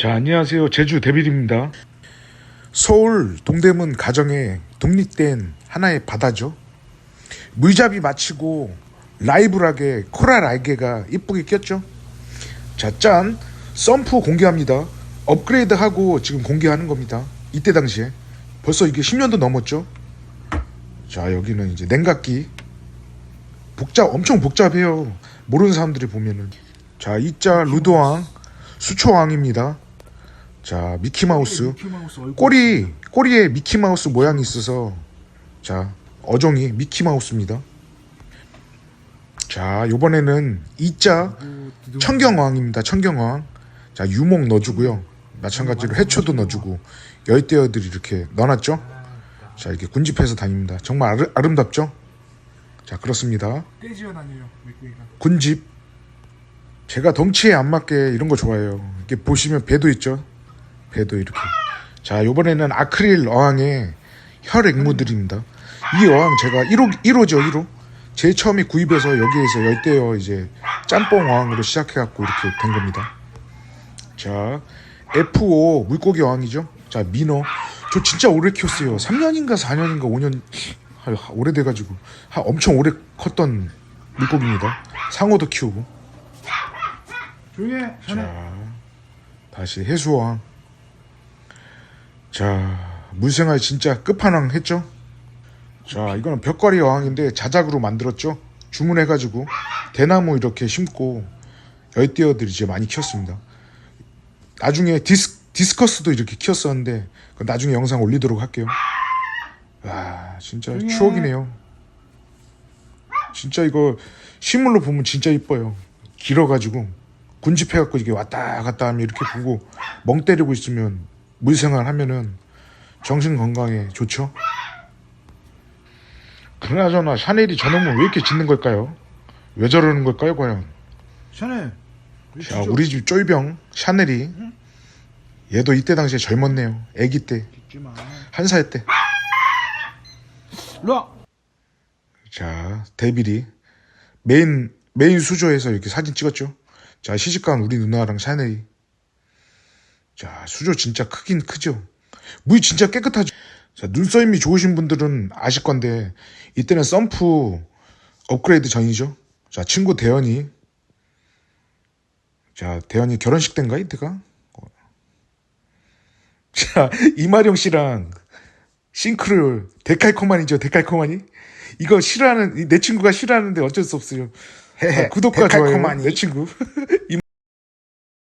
자, 안녕하세요. 제주 데빌입니다. 서울 동대문 가정에 독립된 하나의 바다죠. 물잡이 마치고 라이브락에 코랄 알게가 이쁘게 꼈죠. 자, 짠! 썸프 공개합니다. 업그레이드하고 지금 공개하는 겁니다. 이때 당시에. 벌써 이게 10년도 넘었죠. 자, 여기는 이제 냉각기. 복잡, 엄청 복잡해요. 모르는 사람들이 보면은. 자, 이자 루도왕, 수초왕입니다. 자, 미키마우스. 미키마우스 꼬리, 꼬리에 미키마우스 모양이 있어서, 자, 어종이 미키마우스입니다. 자, 요번에는 이자 청경왕입니다. 청경왕. 자, 유목 넣어주고요. 마찬가지로 해초도 넣어주고, 열대어들이 이렇게 넣어놨죠? 자, 이렇게 군집해서 다닙니다. 정말 아르, 아름답죠? 자, 그렇습니다. 떼지어 다녀요 맥구이가 군집. 제가 덩치에 안 맞게 이런 거 좋아해요. 이렇게 보시면 배도 있죠? 배도 이렇게. 자, 요번에는 아크릴 어항의 혈액무들입니다. 이 어항 제가 1호, 1호죠, 1호. 제일 처음에 구입해서 여기에서 열대어 이제 짬뽕 어항으로 시작해갖고 이렇게 된 겁니다. 자, F5 물고기 어항이죠. 자, 민어. 저 진짜 오래 키웠어요. 3년인가 4년인가 5년 아, 오래돼가지고 하, 엄청 오래 컸던 물고기입니다. 상어도 키우고. 조용해 자네 자, 다시 해수어항. 자, 물생활 진짜 끝판왕 했죠? 자, 이거는 벽걸이 어항인데 자작으로 만들었죠? 주문해가지고 대나무 이렇게 심고 열대어들이 이제 많이 키웠습니다. 나중에 디스, 디스커스도 이렇게 키웠었는데 나중에 영상 올리도록 할게요. 와, 진짜 추억이네요. 진짜 이거 실물로 보면 진짜 이뻐요. 길어가지고 군집해갖고 이게 왔다 갔다 하면 이렇게 보고 멍 때리고 있으면 물생활 하면은 정신 건강에 좋죠. 그나저나 샤넬이 저놈은 왜 이렇게 짖는 걸까요? 왜 저러는 걸까요, 과연? 자, 짖어? 우리 집 쫄병 샤넬이 얘도 이때 당시에 젊었네요. 애기 때, 한 살 때. 일로와 자, 데빌이 메인 메인 수조에서 이렇게 사진 찍었죠. 자, 시집간 우리 누나랑 샤넬이. 자, 수조 진짜 크긴 크죠. 물이 진짜 깨끗하죠. 자, 눈썰미 좋으신 분들은 아실 건데 이때는 썸프 업그레이드 전이죠. 자, 친구 대현이. 자, 대현이 결혼식 때인가 이때가? 어. 자, 이마령 씨랑 싱크를 데칼코만이죠 데칼코만이 이거 싫어하는 내 친구가 싫어하는데 어쩔 수 없어요 아, 구독과 좋아요 내 친구